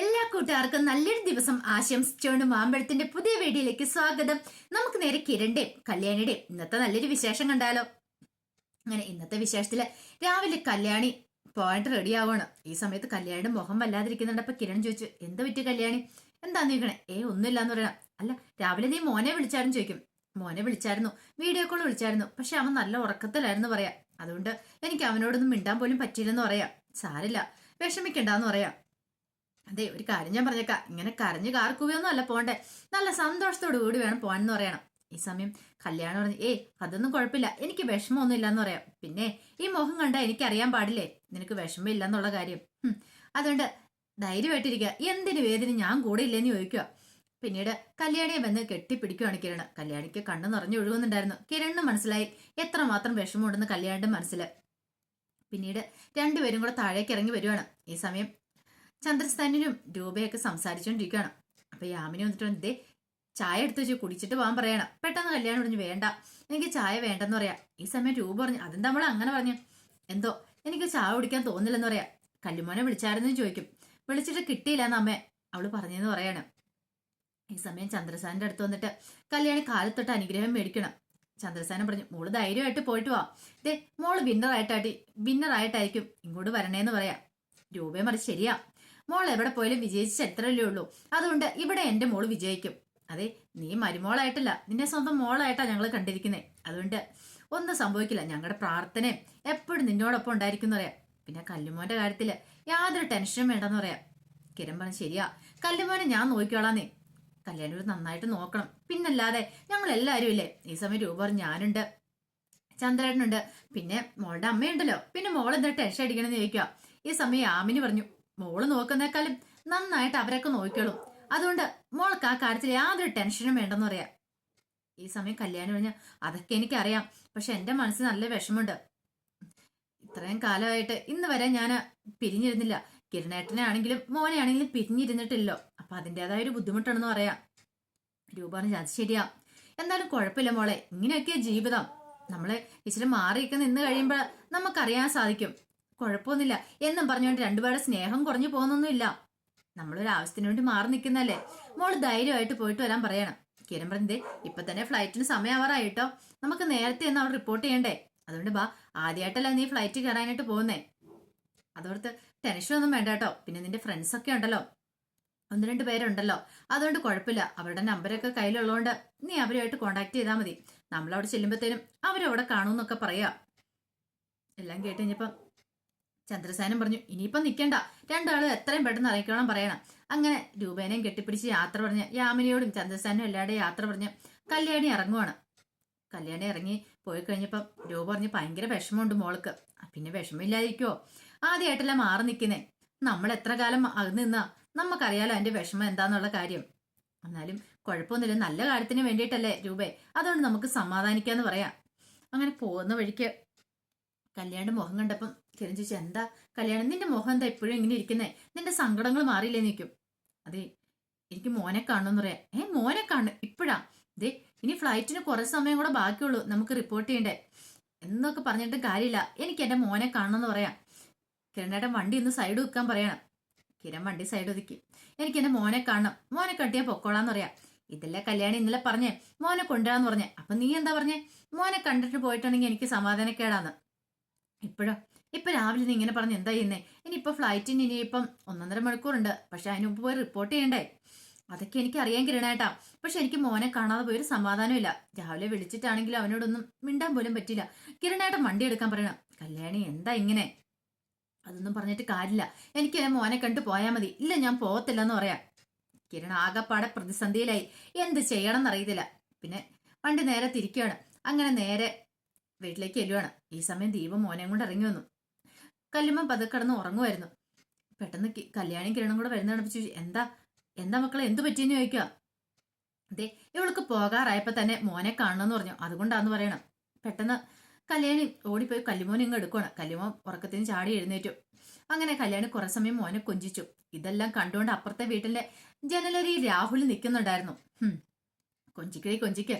എല്ലാ കൂട്ടുകാർക്കും നല്ലൊരു ദിവസം ആശംസിച്ചുകൊണ്ട് മാമ്പഴത്തിന്റെ പുതിയ വീഡിയോയിലേക്ക് സ്വാഗതം. നമുക്ക് നേരെ കിരണ്ടെ കല്യാണിയുടെ ഇന്നത്തെ നല്ലൊരു വിശേഷം കണ്ടാലോ? അങ്ങനെ ഇന്നത്തെ വിശേഷത്തിൽ രാവിലെ കല്യാണി പോയിട്ട് റെഡി ആവണം. ഈ സമയത്ത് കല്യാണിയുടെ മുഖം വല്ലാതിരിക്കുന്നുണ്ട്. അപ്പൊ കിരൺ ചോദിച്ചു എന്താ പറ്റി കല്യാണി? എന്താന്ന് ചോദിക്കണേ ഏ ഒന്നുമില്ല എന്ന് പറയണം അല്ല രാവിലെ നീ മോനെ വിളിച്ചായിരുന്നു ചോദിക്കും. മോനെ വിളിച്ചായിരുന്നു വീഡിയോ കോൾ വിളിച്ചായിരുന്നു. പക്ഷെ അവൻ നല്ല ഉറക്കത്തിലായിരുന്നു പറയാം. അതുകൊണ്ട് എനിക്ക് അവനോടൊന്നും മിണ്ടാൻ പോലും പറ്റിയില്ലെന്ന് പറയാം. സാരില്ല വിഷമിക്കണ്ടെന്ന് പറയാം. അതെ ഒരു കാര്യം ഞാൻ പറഞ്ഞേക്കാം. ഇങ്ങനെ കരഞ്ഞു കാർക്കുകയൊന്നും അല്ല പോണ്ടേ നല്ല സന്തോഷത്തോടു കൂടി വേണം പോകാനെന്ന് പറയണം. ഈ സമയം കല്യാണം പറഞ്ഞു ഏയ് അതൊന്നും കുഴപ്പമില്ല. എനിക്ക് വിഷമമൊന്നും ഇല്ലെന്ന് പറയാം. പിന്നെ ഈ മുഖം കണ്ടാ എനിക്ക് അറിയാൻ പാടില്ലേ? നിനക്ക് വിഷമം ഇല്ലെന്നുള്ള കാര്യം അതുകൊണ്ട് ധൈര്യമായിട്ടിരിക്കുക. എന്തിനു വേദന? ഞാൻ കൂടെ ഇല്ലെന്ന് ചോദിക്കുക. പിന്നീട് കല്യാണിയെ വന്ന് കെട്ടിപ്പിടിക്കുകയാണ് കിരണ്. കല്യാണിക്ക് കണ്ണു നിറഞ്ഞു ഒഴുകുന്നുണ്ടായിരുന്നു. കിരണിന് മനസ്സിലായി എത്രമാത്രം വിഷമമുണ്ടെന്ന് കല്യാണിന്റെ മനസ്സിൽ പിന്നീട് രണ്ടുപേരും കൂടെ താഴേക്ക് ഇറങ്ങി വരുവാണ്. ഈ സമയം ചന്ദ്രസ്ഥാനിനും രൂപയൊക്കെ സംസാരിച്ചുകൊണ്ടിരിക്കുകയാണ് അപ്പൊ യാമിനി വന്നിട്ട് ദേ ചായ എടുത്ത് വെച്ച് കുടിച്ചിട്ട് പോകാൻ പറയണം. പെട്ടെന്ന് കല്യാണം പറഞ്ഞു വേണ്ട. എനിക്ക് ചായ വേണ്ടെന്ന് പറയാം. ഈ സമയം രൂപ പറഞ്ഞു. അതെന്താ നമ്മൾ അങ്ങനെ പറഞ്ഞു? എന്തോ? എനിക്ക് ചായ കുടിക്കാൻ തോന്നില്ലെന്ന് പറയാം. കല്ലുമോനെ വിളിച്ചായിരുന്നു ചോദിക്കും. വിളിച്ചിട്ട് കിട്ടിയില്ല എന്ന് അമ്മേ അവൾ പറഞ്ഞെന്ന് പറയാണ്. ഈ സമയം ചന്ദ്രസാനിന്റെ അടുത്ത് വന്നിട്ട് കല്യാണി കാലത്തൊട്ട് അനുഗ്രഹം മേടിക്കണം. ചന്ദ്രസാനം പറഞ്ഞു മോൾ ധൈര്യമായിട്ട് പോയിട്ട് വാ. ദേ മോൾ വിന്നറായിട്ടാട്ടി വിന്നറായിട്ടായിരിക്കും ഇങ്ങോട്ട് വരണേന്ന് പറയാം. രൂപയെ മറിച്ച് ശരിയാ. മോൾ എവിടെ പോയാലും വിജയിച്ച ചരിത്രമല്ലേ ഉള്ളൂ. അതുകൊണ്ട് ഇവിടെ എന്റെ മോൾ വിജയിക്കും. അതെ നീ മരുമോളായിട്ടല്ല നിന്നെ സ്വന്തം മോളായിട്ടാ ഞങ്ങൾ കണ്ടിരിക്കുന്നത് അതുകൊണ്ട് ഒന്നും സംഭവിക്കില്ല. ഞങ്ങളുടെ പ്രാർത്ഥനയും എപ്പോഴും നിന്നോടൊപ്പം ഉണ്ടായിരിക്കും എന്ന് പറയാം. പിന്നെ കല്ലുമോന്റെ കാര്യത്തിൽ യാതൊരു ടെൻഷനും വേണ്ടെന്ന് പറയാം. കിരൺ പറഞ്ഞു ശരിയാ കല്ലുമോനെ ഞാൻ നോക്കിക്കോളാന്നേ. കല്യാണൂർ നന്നായിട്ട് നോക്കണം. പിന്നല്ലാതെ ഞങ്ങൾ എല്ലാവരും ഇല്ലേ? ഈ സമയം രൂപ ഞാനുണ്ട് ചന്ദ്രേട്ടനുണ്ട് പിന്നെ മോളുടെ അമ്മയുണ്ടല്ലോ. പിന്നെ മോൾ എന്താ ടെൻഷൻ അടിക്കണമെന്ന് ചോദിക്കുക ഈ സമയം ആമിനി പറഞ്ഞു മോൾ നോക്കുന്നേക്കാളും നന്നായിട്ട് അവരൊക്കെ നോക്കിക്കോളും. അതുകൊണ്ട് മോൾക്ക് ആ കാര്യത്തിൽ യാതൊരു ടെൻഷനും വേണ്ടെന്ന് പറയാം. ഈ സമയം കല്യാണം കഴിഞ്ഞ അതൊക്കെ എനിക്കറിയാം. പക്ഷെ എന്റെ മനസ്സിൽ നല്ല വിഷമുണ്ട് ഇത്രയും കാലമായിട്ട് ഇന്ന് വരെ ഞാൻ പിരിഞ്ഞിരുന്നില്ല. കിരണേട്ടനെ ആണെങ്കിലും മോനെ ആണെങ്കിലും പിരിഞ്ഞിരുന്നിട്ടില്ലോ. അപ്പൊ അതിന്റെതായ ഒരു ബുദ്ധിമുട്ടാണെന്ന് പറയാം. രൂപാണ് അത് ശരിയാ. എന്തായാലും കുഴപ്പമില്ല മോളെ. ഇങ്ങനെയൊക്കെ ജീവിതം. നമ്മളെ ഇച്ചിരി മാറിയൊക്കെ നിന്ന് കഴിയുമ്പോൾ നമുക്കറിയാൻ സാധിക്കും. കുഴപ്പമൊന്നുമില്ല. എന്നും പറഞ്ഞുകൊണ്ട് രണ്ടുപേരുടെ സ്നേഹം കുറഞ്ഞു പോകുന്നൊന്നുമില്ല. നമ്മളൊരു ആവശ്യത്തിന് വേണ്ടി മാറി നിൽക്കുന്നല്ലേ മോൾ ധൈര്യമായിട്ട് പോയിട്ട് വരാൻ പറയണം. കിരൺ പറഞ്ഞത് ഇപ്പൊ തന്നെ ഫ്ലൈറ്റിന് സമയമാവാറായിട്ടോ? നമുക്ക് നേരത്തെ ഒന്ന് അവിടെ റിപ്പോർട്ട് ചെയ്യണ്ടേ? അതുകൊണ്ട് ബാ ആദ്യമായിട്ടല്ല നീ ഫ്ലൈറ്റ് കയറാനായിട്ട് പോകുന്നേ. അതോർത്ത് ടെൻഷനൊന്നും വേണ്ട കേട്ടോ. പിന്നെ നിന്റെ ഫ്രണ്ട്സ് ഒക്കെ ഉണ്ടല്ലോ. ഒന്ന് രണ്ട് പേരുണ്ടല്ലോ. അതുകൊണ്ട് കുഴപ്പമില്ല. അവരുടെ നമ്പരൊക്കെ കയ്യിലുള്ളതുകൊണ്ട് നീ അവരുമായിട്ട് കോണ്ടാക്ട് ചെയ്താൽ മതി. നമ്മളവിടെ ചെല്ലുമ്പോഴത്തേനും അവരവിടെ കാണുമെന്നൊക്കെ പറയാം. എല്ലാം കേട്ട് കഴിഞ്ഞപ്പം ചന്ദ്രസേനൻ പറഞ്ഞു ഇനിയിപ്പം നിൽക്കണ്ട രണ്ടാളും എത്രയും പെട്ടെന്ന് അറിയിക്കണം പറയണം. അങ്ങനെ രൂപേനയും കെട്ടിപ്പിടിച്ച് യാത്ര പറഞ്ഞ് യാമിനിയോടും ചന്ദ്രസേനും എല്ലാവരുടെയും യാത്ര പറഞ്ഞ് കല്യാണി ഇറങ്ങുവാണ്. കല്യാണി ഇറങ്ങി പോയി കഴിഞ്ഞപ്പം രൂപ പറഞ്ഞ് ഭയങ്കര വിഷമമുണ്ട് മോൾക്ക്. പിന്നെ വിഷമമില്ലാതിരിക്കുവോ? ആദ്യമായിട്ടല്ല മാറി നിൽക്കുന്നേ നമ്മൾ എത്ര കാലം അത് നിന്നാ? നമുക്കറിയാലോ അതിന്റെ വിഷമം എന്താന്നുള്ള കാര്യം. എന്നാലും കുഴപ്പമൊന്നുമില്ല. നല്ല കാര്യത്തിന് വേണ്ടിയിട്ടല്ലേ രൂപേ. അതുകൊണ്ട് നമുക്ക് സമാധാനിക്കാന്ന് പറയാം. അങ്ങനെ പോകുന്ന വഴിക്ക് കല്യാണിന്റെ മുഖം കണ്ടപ്പം കിരൺ ചോദിച്ചു എന്താ കല്യാണം? നിന്റെ മുഖം എന്താ എപ്പോഴും ഇങ്ങനെ ഇരിക്കുന്നേ? നിന്റെ സങ്കടങ്ങൾ മാറിയില്ലേ? നിൽക്കും അതെ എനിക്ക് മോനെ കാണണമെന്ന് പറയാം. ഏ മോനെ കാണു? ഇപ്പഴാ? ദേ ഇനി ഫ്ലൈറ്റിന് കുറെ സമയം കൂടെ ബാക്കിയുള്ളൂ നമുക്ക് റിപ്പോർട്ട് ചെയ്യണ്ടേ? എന്നൊക്കെ പറഞ്ഞിട്ട് കാര്യമില്ല. എനിക്ക് എന്റെ മോനെ കാണണമെന്ന് പറയാം. കിരണേട്ടൻ വണ്ടി ഒന്ന് സൈഡ് വെക്കാൻ പറയണം. കിരൺ വണ്ടി സൈഡ് ഒതുക്കി. എനിക്ക് എന്റെ മോനെ കാണണം. മോനെ കണ്ടിയാ പൊക്കോളാന്ന് പറയാം. ഇതല്ലേ കല്യാണി ഇന്നലെ പറഞ്ഞേ മോനെ കൊണ്ടുവരാന്ന് പറഞ്ഞേ. അപ്പൊ നീ എന്താ പറഞ്ഞേ? മോനെ കണ്ടിട്ട് പോയിട്ടുണ്ടെങ്കിൽ എനിക്ക് സമാധാനക്കേടാന്ന്. ഇപ്പോഴോ. ഇപ്പൊ രാവിലെ നീ ഇങ്ങനെ പറഞ്ഞ് എന്താ ചെയ്യുന്നേ? ഇനിയിപ്പോ ഫ്ലൈറ്റിന് ഇനിയിപ്പം ഒന്നൊന്നര മണിക്കൂറുണ്ട്. പക്ഷെ അതിന് മുമ്പ് പോയി റിപ്പോർട്ട് ചെയ്യണ്ടേ? അതൊക്കെ എനിക്ക് അറിയാൻ കിരണേട്ടാ. പക്ഷെ എനിക്ക് മോനെ കാണാതെ പോയൊരു സമാധാനമില്ല രാവിലെ വിളിച്ചിട്ടാണെങ്കിലും അവനോടൊന്നും മിണ്ടാൻ പോലും പറ്റില്ല കിരണേട്ടൻ വണ്ടി എടുക്കാൻ പറയണം കല്യാണി എന്താ ഇങ്ങനെ? അതൊന്നും പറഞ്ഞിട്ട് കാര്യമില്ല. എനിക്ക് മോനെ കണ്ടു പോയാൽ മതി. ഇല്ല ഞാൻ പോകത്തില്ല എന്ന് പറയാം. കിരൺ ആകപ്പാടെ പ്രതിസന്ധിയിലായി. എന്ത് ചെയ്യണം എന്നറിയത്തില്ല പിന്നെ വണ്ടി നേരെ തിരിക്കുകയാണ് അങ്ങനെ നേരെ വീട്ടിലേക്ക് ചെല്ലുവാണ് ഈ സമയം ദീപം മോനെയും കൊണ്ട് ഇറങ്ങി വന്നു. കല്ലുമ്മ പതുക്കടന്ന് ഉറങ്ങുമായിരുന്നു. പെട്ടെന്ന് കല്യാണി കിരണം കൂടെ വരുന്നതാണ് ചോദിച്ചു എന്താ എന്താ മക്കളെ എന്തു പറ്റിയെന്ന് ചോദിക്കുക അതെ ഇവൾക്ക് പോകാറായപ്പോ തന്നെ മോനെ കാണണമെന്ന് പറഞ്ഞു. അതുകൊണ്ടാന്ന് പറയണം. പെട്ടെന്ന് കല്യാണി ഓടിപ്പോയി കല്ലുമോനെ ഇങ്ങ് എടുക്കുവാണ്. കല്ലുമോൻ ഉറക്കത്തിന് ചാടി എഴുന്നേറ്റു. അങ്ങനെ കല്യാണി കുറെ സമയം മോനെ കൊഞ്ചിച്ചു. ഇതെല്ലാം കണ്ടുകൊണ്ട് അപ്പുറത്തെ വീട്ടിലെ ജനലരി രാഹുൽ നിൽക്കുന്നുണ്ടായിരുന്നു. കൊഞ്ചിക്കടി കൊഞ്ചിക്ക്.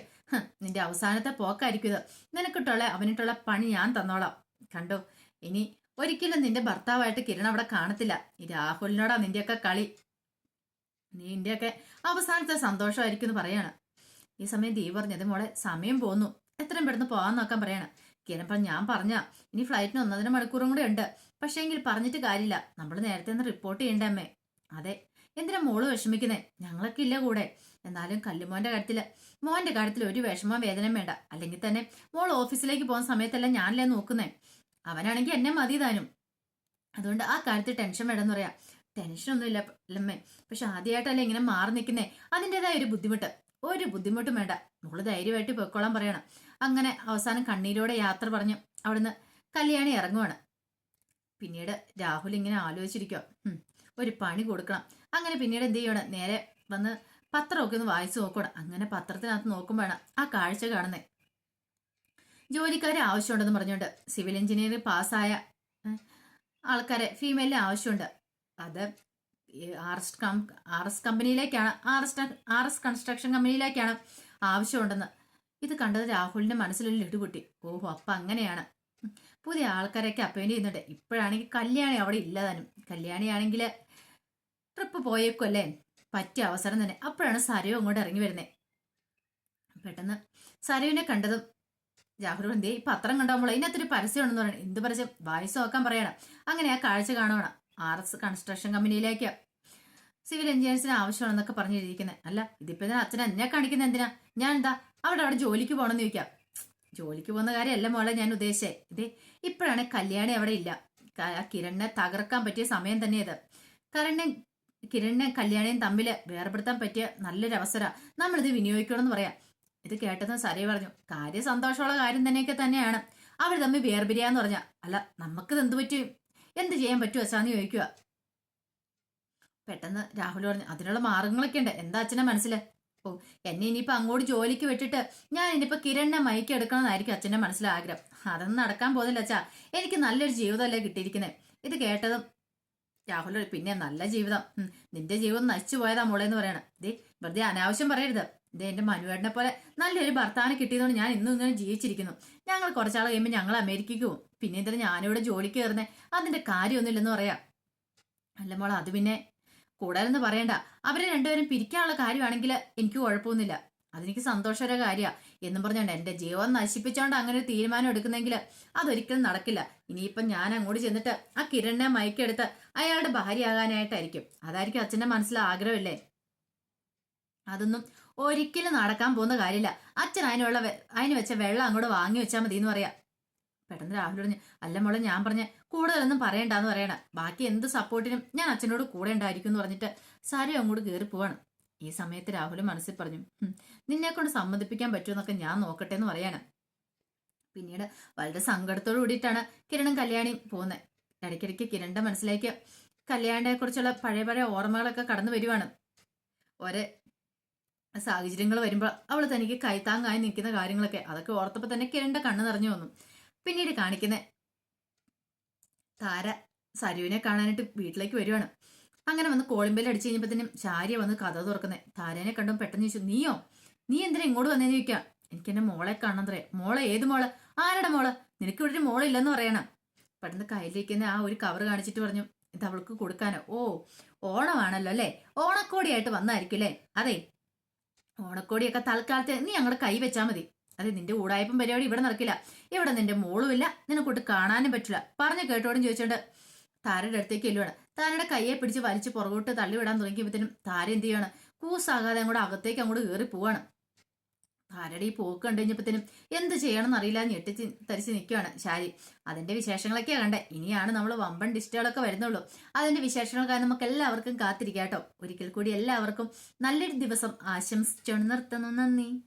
നിന്റെ അവസാനത്തെ പോക്കായിരിക്കും ഇത്. നിനക്കിട്ടുള്ള അവനിട്ടുള്ള പണി ഞാൻ തന്നോളാം. കണ്ടോ? ഇനി ഒരിക്കലും നിന്റെ ഭർത്താവായിട്ട് കിരൺ അവിടെ കാണത്തില്ല. ഈ രാഹുലിനോടാ നിന്റെയൊക്കെ കളി. നിന്റെയൊക്കെ അവസാനത്തെ സന്തോഷമായിരിക്കും എന്ന് പറയാണ്. ഈ സമയം ദീപ് പറഞ്ഞത് മോളെ സമയം പോന്നു. എത്രയും പെട്ടെന്ന് പോകാൻ നോക്കാൻ പറയാണ്. കിരൺ പറഞ്ഞു ഞാൻ പറഞ്ഞ ഇനി ഫ്ലൈറ്റിന് ഒന്നതിന് മണിക്കൂറും കൂടെ ഉണ്ട്. പക്ഷേ എങ്കിൽ പറഞ്ഞിട്ട് കാര്യമില്ല. നമ്മൾ നേരത്തെ ഒന്ന് റിപ്പോർട്ട് ചെയ്യണ്ടേ അമ്മേ. അതെ എന്തിനാ മോൾ വിഷമിക്കുന്നേ? ഞങ്ങളൊക്കെ ഇല്ല കൂടെ. എന്നാലും കല്ലുമോന്റെ കാര്യത്തിൽ മോന്റെ കാര്യത്തിൽ ഒരു വിഷമം വേദനയും വേണ്ട. അല്ലെങ്കിൽ തന്നെ മോൾ ഓഫീസിലേക്ക് പോകുന്ന സമയത്തെല്ലാം ഞാനല്ലേ നോക്കുന്നേ? അവനാണെങ്കിൽ എന്നെ മതി താനും. അതുകൊണ്ട് ആ കാര്യത്തിൽ ടെൻഷൻ വേണ്ടെന്ന് പറയാം. ടെൻഷനൊന്നുമില്ല അല്ലമ്മേ. പക്ഷെ ആദ്യമായിട്ടല്ലേ ഇങ്ങനെ മാറി നിൽക്കുന്നേ? അതിന്റെതായ ഒരു ബുദ്ധിമുട്ട്. ഒരു ബുദ്ധിമുട്ടും വേണ്ട. മോൾ ധൈര്യമായിട്ട് പൊയ്ക്കോളാൻ പറയണം. അങ്ങനെ അവസാനം കണ്ണീരോടെ യാത്ര പറഞ്ഞ് അവിടുന്ന് കല്യാണി ഇറങ്ങുവാണ്. പിന്നീട് രാഹുൽ ഇങ്ങനെ ആലോചിച്ചിരിക്കുക ഒരു പണി കൊടുക്കണം. അങ്ങനെ പിന്നീട് എന്ത് ചെയ്യണം? നേരെ വന്ന് പത്രമൊക്കെ ഒന്ന് വായിച്ചു നോക്കണം. അങ്ങനെ പത്രത്തിനകത്ത് നോക്കുമ്പോഴാണ് ആ കാഴ്ച കാണുന്നത് ജോലിക്കാരെ ആവശ്യമുണ്ടെന്ന് പറഞ്ഞുകൊണ്ട് സിവിൽ എഞ്ചിനീയറിംഗ് പാസ്സായ ആൾക്കാരെ ഫീമെയിലിന് ആവശ്യമുണ്ട്. അത് R S cum R S കമ്പനിയിലേക്കാണ് R S R S construction കമ്പനിയിലേക്കാണ് ആവശ്യമുണ്ടെന്ന്. ഇത് കണ്ടത് രാഹുലിന്റെ മനസ്സിലൊരു ലഡുപൊട്ടി ഓഹോ അപ്പം അങ്ങനെയാണ്. പുതിയ ആൾക്കാരൊക്കെ അപ്പോയിന്റ് ചെയ്യുന്നുണ്ട്. ഇപ്പോഴാണെങ്കിൽ കല്യാണി അവിടെ ഇല്ലതാനും കല്യാണിയാണെങ്കിൽ ട്രിപ്പ് പോയേക്കുമല്ലേ പറ്റിയ അവസരം തന്നെ. അപ്പോഴാണ് സരയു അങ്ങോട്ട് ഇറങ്ങി വരുന്നത് പെട്ടെന്ന് സരയുവിനെ കണ്ടതും രാഹുൽ എന്തേ ഈ പത്രം കണ്ടാകുമ്പോൾ അതിനകത്തൊരു പരസ്യം ഉണ്ടെന്ന് പറയണം. എന്ത് പരസ്യം? വായിച്ചു നോക്കാൻ പറയണം. അങ്ങനെ ആ കാഴ്ച കാണുവാണ് ആർ എസ് കൺസ്ട്രക്ഷൻ കമ്പനിയിലേക്ക്. സിവിൽ എഞ്ചിനീയേഴ്സിന് ആവശ്യമാണെന്നൊക്കെ പറഞ്ഞിരിക്കുന്നത്. അല്ല ഇതിപ്പോ അച്ഛൻ എന്നെ കാണിക്കുന്നത് എന്തിനാ? ഞാൻ എന്താ അവിടെ അവിടെ ജോലിക്ക് പോകണമെന്ന് ചോദിക്കാം. ജോലിക്ക് പോകുന്ന കാര്യമല്ല മോളെ ഞാൻ ഉദ്ദേശിച്ചേ. ഇതേ ഇപ്പോഴാണ് കല്യാണി അവിടെ ഇല്ല. കിരണിനെ തകർക്കാൻ പറ്റിയ സമയം തന്നെ ഇത് കാരണം കിരണിനെ കല്യാണിയും തമ്മിൽ വേർപെടുത്താൻ പറ്റിയ നല്ലൊരു നമ്മളിത് വിനിയോഗിക്കണം എന്ന് പറയാം. ഇത് കേട്ടെന്ന് സരയ പറഞ്ഞു കാര്യം സന്തോഷമുള്ള കാര്യം തന്നെയൊക്കെ തന്നെയാണ്. അവർ തമ്മിൽ വേർപിരിയാന്ന് പറഞ്ഞ അല്ല നമുക്കിത് എന്ത് പറ്റും? എന്ത് ചെയ്യാൻ പറ്റുമോ അച്ഛാന്ന് ചോദിക്കുക പെട്ടെന്ന് രാഹുൽ പറഞ്ഞു അതിനുള്ള മാർഗങ്ങളൊക്കെ ഉണ്ട്. എന്താ അച്ഛനെ മനസ്സിൽ ഓ എന്നെ ഇനിയിപ്പോ അങ്ങോട്ട് ജോലിക്ക് വിട്ടിട്ട് ഞാൻ ഇനിയിപ്പോ കിരണിനെ മയക്കി എടുക്കണമെന്നായിരിക്കും അച്ഛന്റെ മനസ്സിലാഗ്രഹം. അതൊന്നും നടക്കാൻ പോകുന്നില്ല അച്ഛാ. എനിക്ക് നല്ലൊരു ജീവിതമല്ലേ കിട്ടിയിരിക്കുന്നത് ഇത് കേട്ടതും രാഹുൽ പിന്നെ നല്ല ജീവിതം. നിന്റെ ജീവിതം നശിച്ചു പോയതാ മോളെ എന്ന് പറയണം. ദേ വെറുതെ അനാവശ്യം പറയരുത്. ദേ എന്റെ മനുവേട്ടനെ പോലെ നല്ലൊരു ഭർത്താവിനെ കിട്ടിയതുകൊണ്ട് ഞാൻ ഇന്നും ഇങ്ങനെ ജീവിച്ചിരിക്കുന്നു. ഞങ്ങൾ കുറച്ചാൾ കഴിയുമ്പോൾ ഞങ്ങൾ അമേരിക്കയ്ക്ക് പോകും. പിന്നെ എന്തായാലും ഞാനിവിടെ ജോലിക്ക് കയറുന്നേ. അതിന്റെ കാര്യമൊന്നുമില്ലെന്ന് പറയാം. അല്ല മോളെ അത് പിന്നെ കൂടുതലെന്ന് പറയണ്ട. അവരെ രണ്ടുപേരും പിരിക്കാനുള്ള കാര്യമാണെങ്കിൽ എനിക്ക് കുഴപ്പമൊന്നുമില്ല. അതെനിക്ക് സന്തോഷകര കാര്യമാണ് എന്നും പറഞ്ഞോണ്ട് എന്റെ ജീവൻ നശിപ്പിച്ചോണ്ട് അങ്ങനെ ഒരു തീരുമാനം എടുക്കുന്നെങ്കിൽ അതൊരിക്കലും നടക്കില്ല. ഇനിയിപ്പം ഞാൻ അങ്ങോട്ട് ചെന്നിട്ട് ആ കിരണിനെ മയക്കെടുത്ത് അയാളുടെ ഭാര്യയാകാനായിട്ടായിരിക്കും. അതായിരിക്കും അച്ഛന്റെ മനസ്സിലെ ആഗ്രഹമല്ലേ? അതൊന്നും ഒരിക്കലും നടക്കാൻ പോകുന്ന കാര്യമില്ല. അച്ഛൻ അതിനുള്ള അതിന് വെച്ച വെള്ളം അങ്ങോട്ട് വാങ്ങി വെച്ചാൽ മതി എന്ന് പറയാം. പെട്ടെന്ന് രാഹുൽ പറഞ്ഞു അല്ല മോളെ ഞാൻ പറഞ്ഞ കൂടുതലൊന്നും പറയണ്ടെന്ന് പറയണ. ബാക്കി എന്ത് സപ്പോർട്ടിനും ഞാൻ അച്ഛനോട് കൂടെ ഉണ്ടായിരിക്കും എന്ന് പറഞ്ഞിട്ട് സാരി അങ്ങോട്ട് കയറി പോവാണ്. ഈ സമയത്ത് രാഹുൽ മനസ്സിൽ പറഞ്ഞു "ഹും, നിന്നെ കൊണ്ട് സമ്മതിപ്പിക്കാൻ പറ്റുമെന്നൊക്കെ ഞാൻ നോക്കട്ടെ എന്ന് പറയാണ്. പിന്നീട് വളരെ സങ്കടത്തോട് കൂടിയിട്ടാണ് കിരണും കല്യാണിയും പോകുന്നത് ഇടയ്ക്കിടയ്ക്ക് കിരണിന്റെ മനസ്സിലേക്ക് കല്യാണിനെ കുറിച്ചുള്ള പഴയ പഴയ ഓർമ്മകളൊക്കെ കടന്നു വരുവാണ്. ഒരേ സാഹചര്യങ്ങൾ വരുമ്പോൾ അവൾ തനിക്ക് കൈത്താങ്ങായി നിൽക്കുന്ന കാര്യങ്ങളൊക്കെ അതൊക്കെ ഓർത്തപ്പോൾ തന്നെ കിരണിന്റെ കണ്ണ് നിറഞ്ഞു വന്നു. പിന്നീട് കാണിക്കുന്ന താര സരുവിനെ കാണാനായിട്ട് വീട്ടിലേക്ക് വരുവാണ്. അങ്ങനെ വന്ന് കോളിമ്പേൽ അടിച്ചു കഴിഞ്ഞപ്പോഴത്തേനും ശാരിയ വന്ന് കഥ തുറക്കുന്നത് താരേനെ കണ്ടും പെട്ടെന്ന് ചോദിച്ചു നീയോ? നീ എന്തിനാ ഇങ്ങോട്ട് വന്നേന്ന് ചോദിക്കാം. എനിക്ക് എന്റെ മോളെ കാണാൻ മോളെ ഏത് മോൾ? ആരുടെ മോൾ? നിനക്ക് ഇവിടെ ഒരു മോളില്ലെന്ന് പറയണം. പെട്ടെന്ന് കയ്യിലിരിക്കുന്ന ആ ഒരു കവർ കാണിച്ചിട്ട് പറഞ്ഞു ഇത് അവൾക്ക് കൊടുക്കാനോ. ഓ ഓണമാണല്ലോ അല്ലേ? ഓണക്കോടിയായിട്ട് വന്നായിരിക്കും അല്ലേ? അതെ ഓണക്കോടിയൊക്കെ തൽക്കാലത്ത് നീ ഞങ്ങളുടെ കൈ വെച്ചാൽ മതി. അതെ നിന്റെ ഊടായപ്പം പരിപാടി ഇവിടെ നടക്കില്ല. ഇവിടെ നിന്റെ മോളുമില്ല നിനക്കൂട്ട് കാണാനും പറ്റില്ല. പറഞ്ഞു കേട്ടോടും ചോദിച്ചോണ്ട് താരയുടെ അടുത്തേക്ക് എല്ലുവാണ് താരയുടെ കയ്യെ പിടിച്ച് വലിച്ച് പുറകോട്ട് തള്ളിവിടാൻ തുടങ്ങിയപ്പോഴത്തേനും താര എന്ത് ചെയ്യാണ്? കൂസാകാതെ അങ്ങോട്ട് അകത്തേക്ക് അങ്ങോട്ട് കയറി പോവാണ്. താരയുടെ ഈ പോക്ക് കണ്ടു കഴിഞ്ഞപ്പോഴത്തേനും എന്ത് ചെയ്യണമെന്ന് അറിയില്ല ഞെട്ടി തരിച്ച് നിൽക്കുകയാണ് ശാരി. അതിന്റെ വിശേഷങ്ങളൊക്കെയാണ് കണ്ടേ. ഇനിയാണ് നമ്മൾ വമ്പൻ ഡിസ്റ്റുകളൊക്കെ വരുന്നുള്ളൂ. അതിന്റെ വിശേഷങ്ങൾക്കായി നമുക്ക് എല്ലാവർക്കും കാത്തിരിക്കാം കേട്ടോ. ഒരിക്കൽ കൂടി എല്ലാവർക്കും നല്ലൊരു ദിവസം ആശംസിച്ചു നിർത്തുന്നു. നന്ദി.